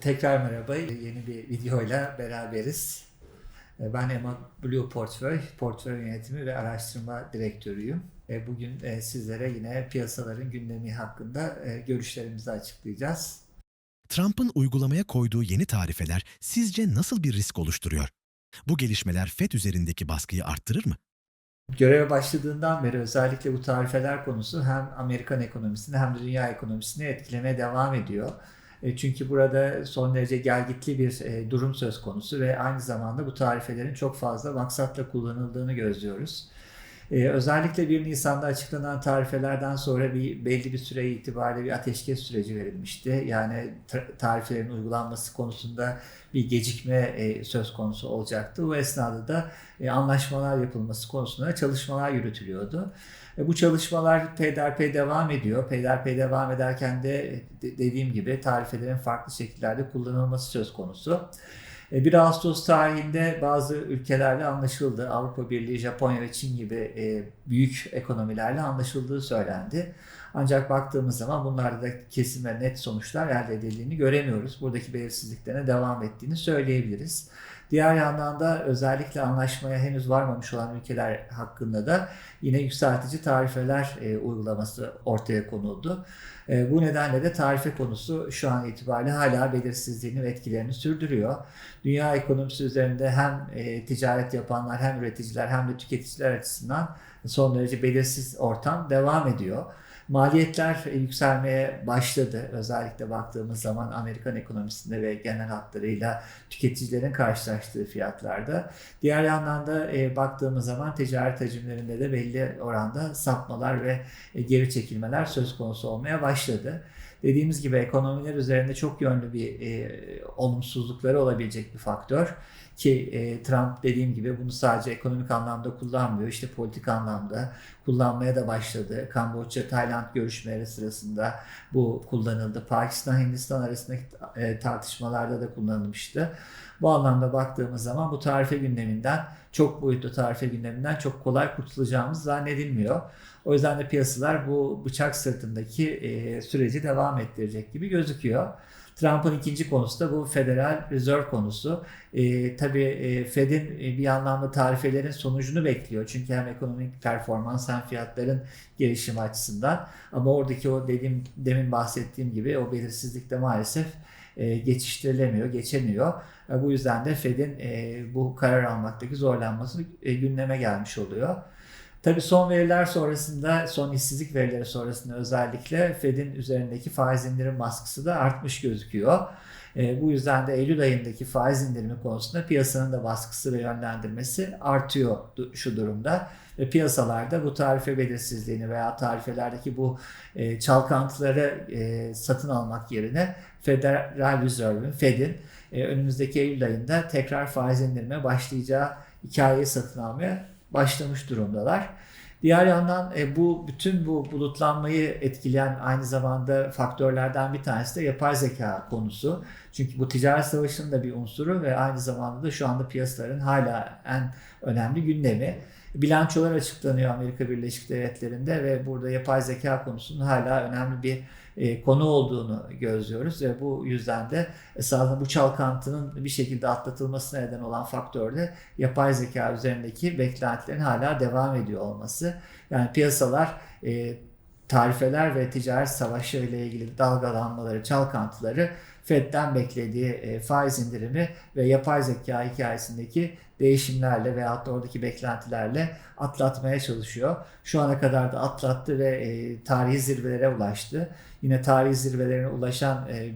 Tekrar merhaba. Yeni bir videoyla beraberiz. Ben Emma Blue Portföy, portföy yönetimi ve araştırma direktörüyüm. Bugün e, sizlere yine piyasaların gündemi hakkında e, görüşlerimizi açıklayacağız. Trump'ın uygulamaya koyduğu yeni tarifeler sizce nasıl bir risk oluşturuyor? Bu gelişmeler FED üzerindeki baskıyı arttırır mı? Göreve başladığından beri özellikle bu tarifeler konusu hem Amerikan ekonomisini hem de dünya ekonomisini etkilemeye devam ediyor. E, çünkü burada son derece gelgitli bir e, durum söz konusu ve aynı zamanda bu tarifelerin çok fazla maksatla kullanıldığını gözlüyoruz. Ee, özellikle 1 Nisan'da açıklanan tarifelerden sonra bir belli bir süre itibariyle bir ateşkes süreci verilmişti. Yani tarifelerin uygulanması konusunda bir gecikme e, söz konusu olacaktı. Bu esnada da e, anlaşmalar yapılması konusunda çalışmalar yürütülüyordu. E, bu çalışmalar peyderpey devam ediyor. Peyderpey devam ederken de dediğim gibi tarifelerin farklı şekillerde kullanılması söz konusu. 1 e, Ağustos tarihinde bazı ülkelerle anlaşıldı. Avrupa Birliği, Japonya ve Çin gibi e, büyük ekonomilerle anlaşıldığı söylendi. Ancak baktığımız zaman bunlarda da kesin ve net sonuçlar elde edildiğini göremiyoruz. Buradaki belirsizliklerine devam ettiğini söyleyebiliriz. Diğer yandan da özellikle anlaşmaya henüz varmamış olan ülkeler hakkında da yine yükseltici tarifeler e, uygulaması ortaya konuldu. E, bu nedenle de tarife konusu şu an itibariyle hala belirsizliğini ve etkilerini sürdürüyor. Dünya ekonomisi üzerinde hem e, ticaret yapanlar hem üreticiler hem de tüketiciler açısından son derece belirsiz ortam devam ediyor. Maliyetler yükselmeye başladı. Özellikle baktığımız zaman Amerikan ekonomisinde ve genel hatlarıyla tüketicilerin karşılaştığı fiyatlarda. Diğer yandan da e, baktığımız zaman ticaret hacimlerinde de belli oranda sapmalar ve e, geri çekilmeler söz konusu olmaya başladı dediğimiz gibi ekonomiler üzerinde çok yönlü bir e, olumsuzlukları olabilecek bir faktör. Ki e, Trump dediğim gibi bunu sadece ekonomik anlamda kullanmıyor. İşte politik anlamda kullanmaya da başladı. Kamboçya, Tayland görüşmeleri sırasında bu kullanıldı. Pakistan, Hindistan arasındaki e, tartışmalarda da kullanılmıştı. Bu anlamda baktığımız zaman bu tarife gündeminden, çok boyutlu tarife gündeminden çok kolay kurtulacağımız zannedilmiyor. O yüzden de piyasalar bu bıçak sırtındaki e, süreci devam ettirecek gibi gözüküyor. Trump'ın ikinci konusu da bu Federal Reserve konusu. E, tabii e, Fed'in e, bir anlamda tarifelerin sonucunu bekliyor. Çünkü hem ekonomik performans hem fiyatların gelişimi açısından. Ama oradaki o dediğim demin bahsettiğim gibi o belirsizlik de maalesef e, geçiştirilemiyor, geçemiyor. E, bu yüzden de Fed'in e, bu karar almaktaki zorlanması e, gündeme gelmiş oluyor. Tabii son veriler sonrasında, son işsizlik verileri sonrasında özellikle Fed'in üzerindeki faiz indirim baskısı da artmış gözüküyor. E, bu yüzden de Eylül ayındaki faiz indirimi konusunda piyasanın da baskısı ve yönlendirmesi artıyor şu durumda. Ve piyasalarda bu tarife belirsizliğini veya tarifelerdeki bu e, çalkantıları e, satın almak yerine Federal Reserve'in, Fed'in e, önümüzdeki Eylül ayında tekrar faiz indirime başlayacağı hikayeyi satın almaya başlamış durumdalar. Diğer yandan e, bu bütün bu bulutlanmayı etkileyen aynı zamanda faktörlerden bir tanesi de yapay zeka konusu. Çünkü bu ticaret savaşının da bir unsuru ve aynı zamanda da şu anda piyasaların hala en önemli gündemi. Bilançolar açıklanıyor Amerika Birleşik Devletleri'nde ve burada yapay zeka konusunun hala önemli bir e, konu olduğunu gözlüyoruz ve bu yüzden de esasında bu çalkantının bir şekilde atlatılmasına neden olan faktör de yapay zeka üzerindeki beklentilerin hala devam ediyor olması. Yani piyasalar e, tarifeler ve ticaret savaşı ile ilgili dalgalanmaları, çalkantıları Fed'den beklediği e, faiz indirimi ve yapay zeka hikayesindeki değişimlerle veya da oradaki beklentilerle atlatmaya çalışıyor. Şu ana kadar da atlattı ve e, tarihi zirvelere ulaştı. Yine tarihi zirvelerine ulaşan e,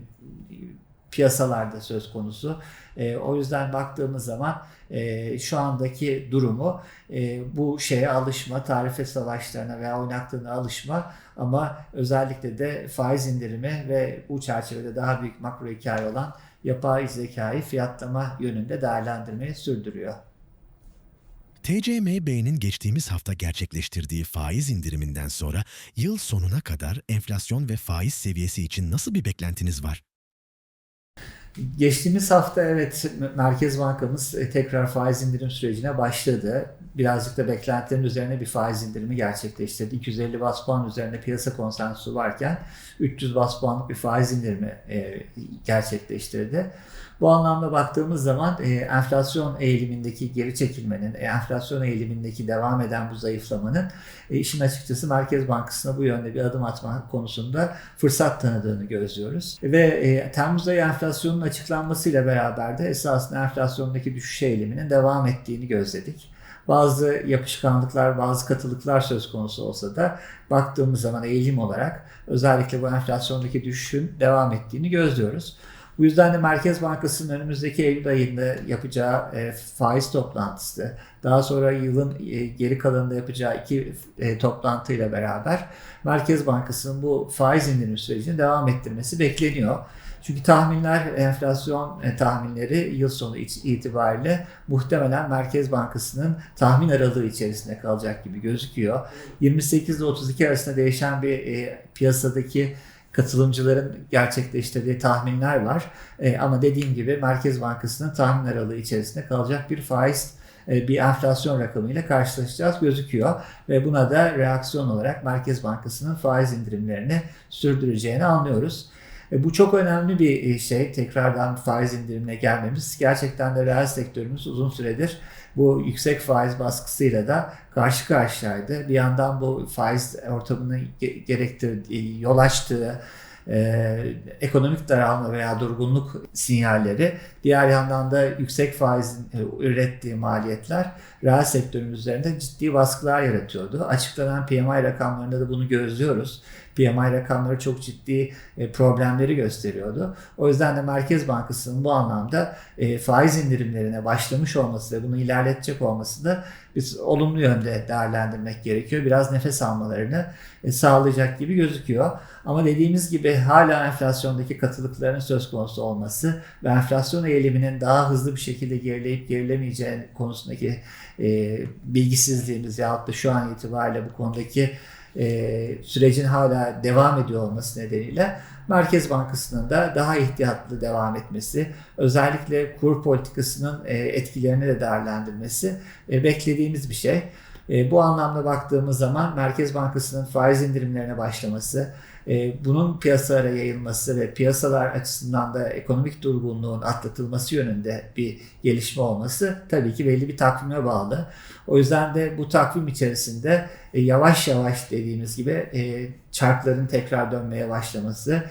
piyasalarda söz konusu. E, o yüzden baktığımız zaman e, şu andaki durumu e, bu şeye alışma, tarife savaşlarına veya oynaklığına alışma ama özellikle de faiz indirimi ve bu çerçevede daha büyük makro hikaye olan yapay zekayı fiyatlama yönünde değerlendirmeyi sürdürüyor. TCMB'nin geçtiğimiz hafta gerçekleştirdiği faiz indiriminden sonra yıl sonuna kadar enflasyon ve faiz seviyesi için nasıl bir beklentiniz var? Geçtiğimiz hafta evet Merkez Bankamız tekrar faiz indirim sürecine başladı. Birazcık da beklentilerin üzerine bir faiz indirimi gerçekleştirdi. 250 bas puan üzerine piyasa konsensusu varken 300 bas puanlık bir faiz indirimi e, gerçekleştirdi. Bu anlamda baktığımız zaman e, enflasyon eğilimindeki geri çekilmenin, e, enflasyon eğilimindeki devam eden bu zayıflamanın e, işin açıkçası Merkez Bankası'na bu yönde bir adım atma konusunda fırsat tanıdığını gözlüyoruz. Ve e, Temmuz ayı enflasyonun açıklanmasıyla beraber de esasında enflasyondaki düşüş eğiliminin devam ettiğini gözledik. Bazı yapışkanlıklar, bazı katılıklar söz konusu olsa da baktığımız zaman eğilim olarak özellikle bu enflasyondaki düşüşün devam ettiğini gözlüyoruz. Bu yüzden de Merkez Bankası'nın önümüzdeki Eylül ayında yapacağı e, faiz toplantısı, daha sonra yılın e, geri kalanında yapacağı iki e, toplantıyla beraber Merkez Bankası'nın bu faiz indirim sürecini devam ettirmesi bekleniyor. Çünkü tahminler, enflasyon e, tahminleri yıl sonu itibariyle muhtemelen Merkez Bankası'nın tahmin aralığı içerisinde kalacak gibi gözüküyor. 28 ile 32 arasında değişen bir e, piyasadaki katılımcıların gerçekleştirdiği tahminler var. E, ama dediğim gibi Merkez Bankası'nın tahmin aralığı içerisinde kalacak bir faiz e, bir enflasyon rakamıyla karşılaşacağız gözüküyor. Ve buna da reaksiyon olarak Merkez Bankası'nın faiz indirimlerini sürdüreceğini anlıyoruz. E, bu çok önemli bir e, şey. Tekrardan faiz indirimine gelmemiz. Gerçekten de reel sektörümüz uzun süredir bu yüksek faiz baskısıyla da karşı karşıyaydı. Bir yandan bu faiz ortamını gerektirdiği, yol açtığı e, ekonomik daralma veya durgunluk sinyalleri, diğer yandan da yüksek faizin e, ürettiği maliyetler reel sektörün üzerinde ciddi baskılar yaratıyordu. Açıklanan PMI rakamlarında da bunu gözlüyoruz. PMI rakamları çok ciddi e, problemleri gösteriyordu. O yüzden de Merkez Bankası'nın bu anlamda e, faiz indirimlerine başlamış olması ve bunu ilerletecek olması da biz olumlu yönde değerlendirmek gerekiyor. Biraz nefes almalarını e, sağlayacak gibi gözüküyor. Ama dediğimiz gibi hala enflasyondaki katılıkların söz konusu olması ve enflasyon eğiliminin daha hızlı bir şekilde gerileyip gerilemeyeceği konusundaki e, bilgisizliğimiz yahut da şu an itibariyle bu konudaki e, sürecin hala devam ediyor olması nedeniyle Merkez Bankası'nın da daha ihtiyatlı devam etmesi, özellikle kur politikasının e, etkilerini de değerlendirmesi e, beklediğimiz bir şey. E, bu anlamda baktığımız zaman Merkez Bankası'nın faiz indirimlerine başlaması, e, bunun piyasalara yayılması ve piyasalar açısından da ekonomik durgunluğun atlatılması yönünde bir gelişme olması tabii ki belli bir takvime bağlı. O yüzden de bu takvim içerisinde e, yavaş yavaş dediğimiz gibi e, çarkların tekrar dönmeye başlaması,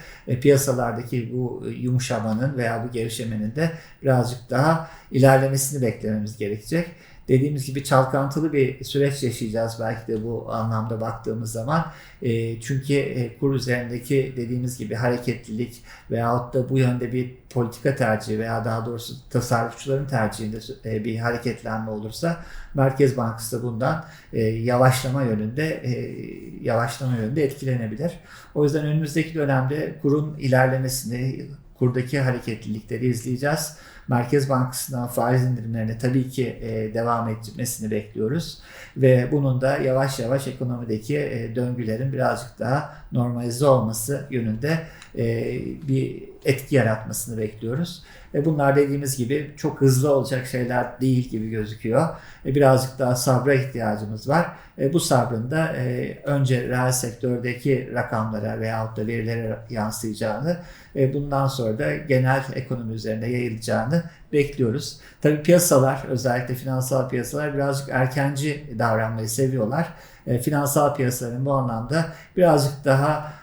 piyasalardaki bu yumuşamanın veya bu gevşemenin de birazcık daha ilerlemesini beklememiz gerekecek dediğimiz gibi çalkantılı bir süreç yaşayacağız belki de bu anlamda baktığımız zaman. E, çünkü e, kur üzerindeki dediğimiz gibi hareketlilik veyahut da bu yönde bir politika tercihi veya daha doğrusu tasarrufçuların tercihinde e, bir hareketlenme olursa Merkez Bankası da bundan e, yavaşlama yönünde e, yavaşlama yönünde etkilenebilir. O yüzden önümüzdeki dönemde kurun ilerlemesini, kurdaki hareketlilikleri izleyeceğiz. Merkez Bankası'ndan faiz indirimlerine tabii ki e, devam etmesini bekliyoruz. Ve bunun da yavaş yavaş ekonomideki e, döngülerin birazcık daha normalize olması yönünde e, bir etki yaratmasını bekliyoruz. Ve bunlar dediğimiz gibi çok hızlı olacak şeyler değil gibi gözüküyor. E, birazcık daha sabra ihtiyacımız var. E, bu sabrın da e, önce reel sektördeki rakamlara veyahut da verilere yansıyacağını, bundan sonra da genel ekonomi üzerinde yayılacağını bekliyoruz. Tabii piyasalar, özellikle finansal piyasalar birazcık erkenci davranmayı seviyorlar. Finansal piyasaların bu anlamda birazcık daha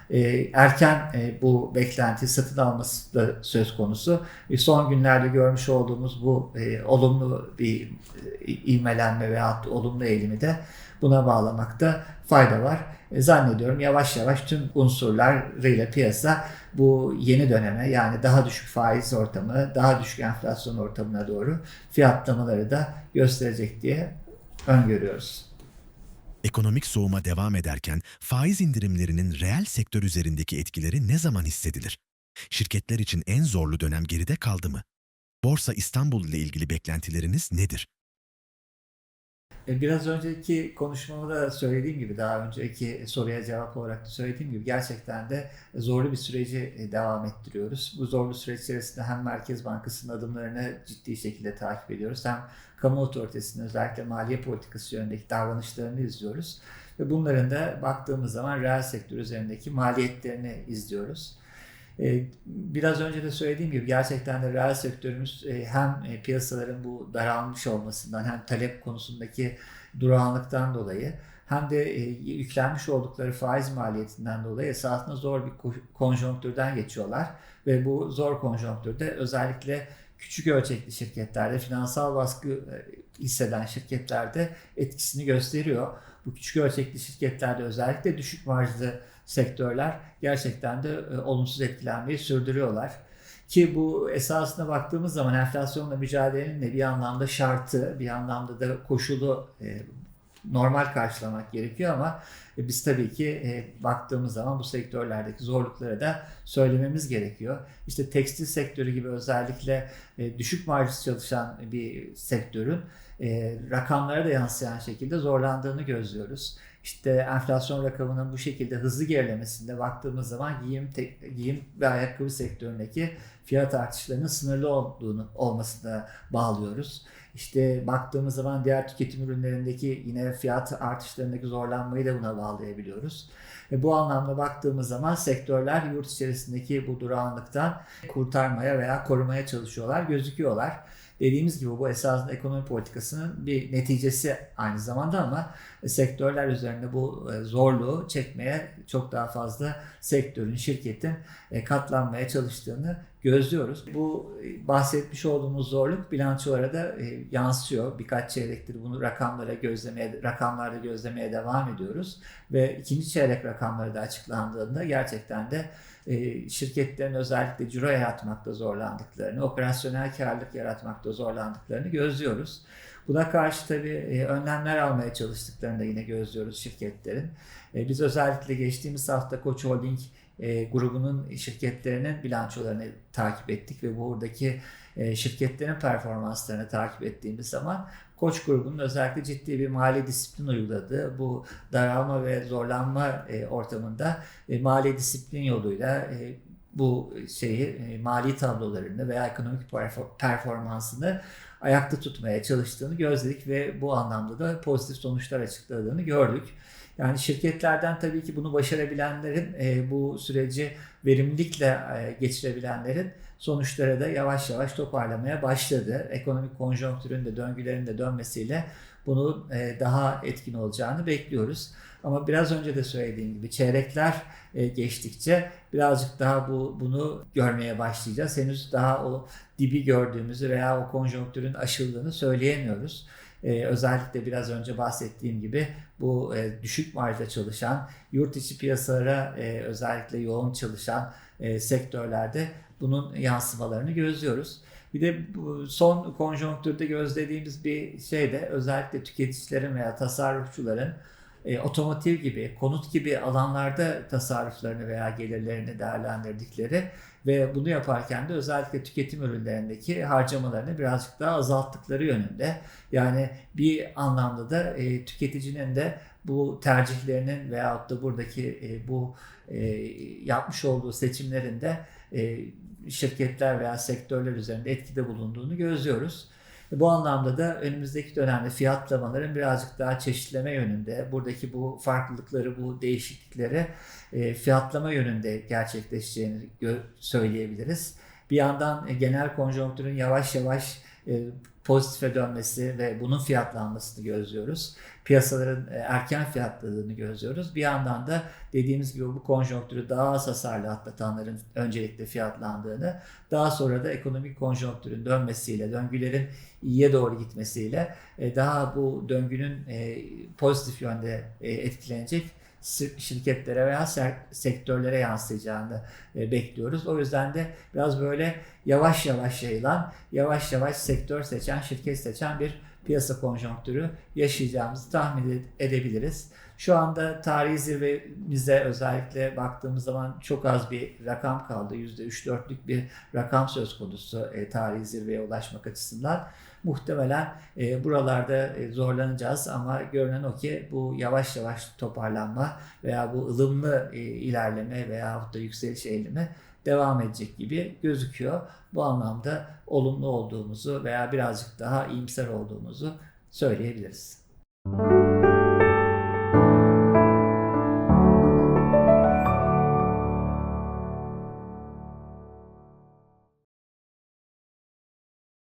erken bu beklenti satın alması da söz konusu. Son günlerde görmüş olduğumuz bu olumlu bir ivmelenme veya olumlu eğilimi de buna bağlamakta fayda var. E, zannediyorum yavaş yavaş tüm unsurlarıyla piyasa bu yeni döneme yani daha düşük faiz ortamı, daha düşük enflasyon ortamına doğru fiyatlamaları da gösterecek diye öngörüyoruz. Ekonomik soğuma devam ederken faiz indirimlerinin reel sektör üzerindeki etkileri ne zaman hissedilir? Şirketler için en zorlu dönem geride kaldı mı? Borsa İstanbul ile ilgili beklentileriniz nedir? E, biraz önceki konuşmamda da söylediğim gibi daha önceki soruya cevap olarak da söylediğim gibi gerçekten de zorlu bir süreci e, devam ettiriyoruz. Bu zorlu süreç içerisinde hem Merkez Bankası'nın adımlarını ciddi şekilde takip ediyoruz hem kamu otoritesinin özellikle maliye politikası yönündeki davranışlarını izliyoruz. Ve bunların da baktığımız zaman reel sektör üzerindeki maliyetlerini izliyoruz. E, biraz önce de söylediğim gibi gerçekten de reel sektörümüz e, hem e, piyasaların bu daralmış olmasından hem talep konusundaki durağanlıktan dolayı hem de yüklenmiş oldukları faiz maliyetinden dolayı esasında zor bir konjonktürden geçiyorlar. Ve bu zor konjonktürde özellikle küçük ölçekli şirketlerde, finansal baskı hisseden şirketlerde etkisini gösteriyor. Bu küçük ölçekli şirketlerde özellikle düşük marjlı sektörler gerçekten de e, olumsuz etkilenmeyi sürdürüyorlar. Ki bu esasına baktığımız zaman enflasyonla mücadelenin de bir anlamda şartı, bir anlamda da koşulu e, normal karşılamak gerekiyor ama e, biz tabii ki e, baktığımız zaman bu sektörlerdeki zorlukları da söylememiz gerekiyor. İşte tekstil sektörü gibi özellikle e, düşük marjlı çalışan bir sektörün e, rakamlara da yansıyan şekilde zorlandığını gözlüyoruz işte enflasyon rakamının bu şekilde hızlı gerilemesinde baktığımız zaman giyim, te, giyim ve ayakkabı sektöründeki fiyat artışlarının sınırlı olduğunu olmasına bağlıyoruz. İşte baktığımız zaman diğer tüketim ürünlerindeki yine fiyat artışlarındaki zorlanmayı da buna bağlayabiliyoruz. Ve bu anlamda baktığımız zaman sektörler yurt içerisindeki bu durağanlıktan kurtarmaya veya korumaya çalışıyorlar, gözüküyorlar dediğimiz gibi bu esasında ekonomi politikasının bir neticesi aynı zamanda ama sektörler üzerinde bu e, zorluğu çekmeye çok daha fazla sektörün, şirketin e, katlanmaya çalıştığını gözlüyoruz. Bu e, bahsetmiş olduğumuz zorluk bilançolara da yansıyor. Birkaç çeyrektir bunu rakamlara gözlemeye, rakamlarda gözlemeye devam ediyoruz ve ikinci çeyrek rakamları da açıklandığında gerçekten de e, şirketlerin özellikle ciro yaratmakta zorlandıklarını, operasyonel karlılık yaratmakta zorlandıklarını gözlüyoruz. Buna karşı tabii e, önlemler almaya çalıştıklarını da yine gözlüyoruz şirketlerin. E, biz özellikle geçtiğimiz hafta Koç Holding grubunun şirketlerinin bilançolarını takip ettik ve buradaki şirketlerin performanslarını takip ettiğimiz zaman Koç grubunun özellikle ciddi bir mali disiplin uyguladığı bu daralma ve zorlanma e, ortamında e, mali disiplin yoluyla e, bu şeyi mali tablolarını veya ekonomik performansını ayakta tutmaya çalıştığını gözledik ve bu anlamda da pozitif sonuçlar açıkladığını gördük. Yani şirketlerden tabii ki bunu başarabilenlerin, bu süreci verimlilikle geçirebilenlerin sonuçları da yavaş yavaş toparlamaya başladı. Ekonomik konjonktürün de döngülerin de dönmesiyle bunun e, daha etkin olacağını bekliyoruz. Ama biraz önce de söylediğim gibi çeyrekler e, geçtikçe birazcık daha bu bunu görmeye başlayacağız. Henüz daha o dibi gördüğümüzü veya o konjonktürün aşıldığını söyleyemiyoruz. Ee, özellikle biraz önce bahsettiğim gibi bu e, düşük marjda çalışan, yurt içi piyasalara e, özellikle yoğun çalışan e, sektörlerde bunun yansımalarını gözlüyoruz. Bir de son konjonktürde gözlediğimiz bir şey de özellikle tüketicilerin veya tasarrufçuların e, otomotiv gibi, konut gibi alanlarda tasarruflarını veya gelirlerini değerlendirdikleri ve bunu yaparken de özellikle tüketim ürünlerindeki harcamalarını birazcık daha azalttıkları yönünde. Yani bir anlamda da e, tüketicinin de bu tercihlerinin veyahut da buradaki e, bu e, yapmış olduğu seçimlerinde e, şirketler veya sektörler üzerinde etkide bulunduğunu gözlüyoruz. Bu anlamda da önümüzdeki dönemde fiyatlamaların birazcık daha çeşitleme yönünde, buradaki bu farklılıkları, bu değişiklikleri e, fiyatlama yönünde gerçekleşeceğini söyleyebiliriz. Bir yandan e, genel konjonktürün yavaş yavaş e, pozitife dönmesi ve bunun fiyatlanmasını gözlüyoruz. Piyasaların e, erken fiyatladığını gözlüyoruz. Bir yandan da dediğimiz gibi bu konjonktürü daha az hasarlı atlatanların öncelikle fiyatlandığını, daha sonra da ekonomik konjonktürün dönmesiyle, döngülerin iyiye doğru gitmesiyle e, daha bu döngünün pozitif yönde etkilenecek şirketlere veya sektörlere yansıyacağını e, bekliyoruz. O yüzden de biraz böyle yavaş yavaş yayılan, yavaş yavaş sektör seçen, şirket seçen bir piyasa konjonktürü yaşayacağımızı tahmin edebiliriz. Şu anda tarihi zirvemize özellikle baktığımız zaman çok az bir rakam kaldı. %3-4'lük bir rakam söz konusu e, tarihi zirveye ulaşmak açısından. Muhtemelen e, buralarda e, zorlanacağız ama görünen o ki bu yavaş yavaş toparlanma veya bu ılımlı e, ilerleme veya da yükseliş eğilimi devam edecek gibi gözüküyor. Bu anlamda olumlu olduğumuzu veya birazcık daha iyimser olduğumuzu söyleyebiliriz.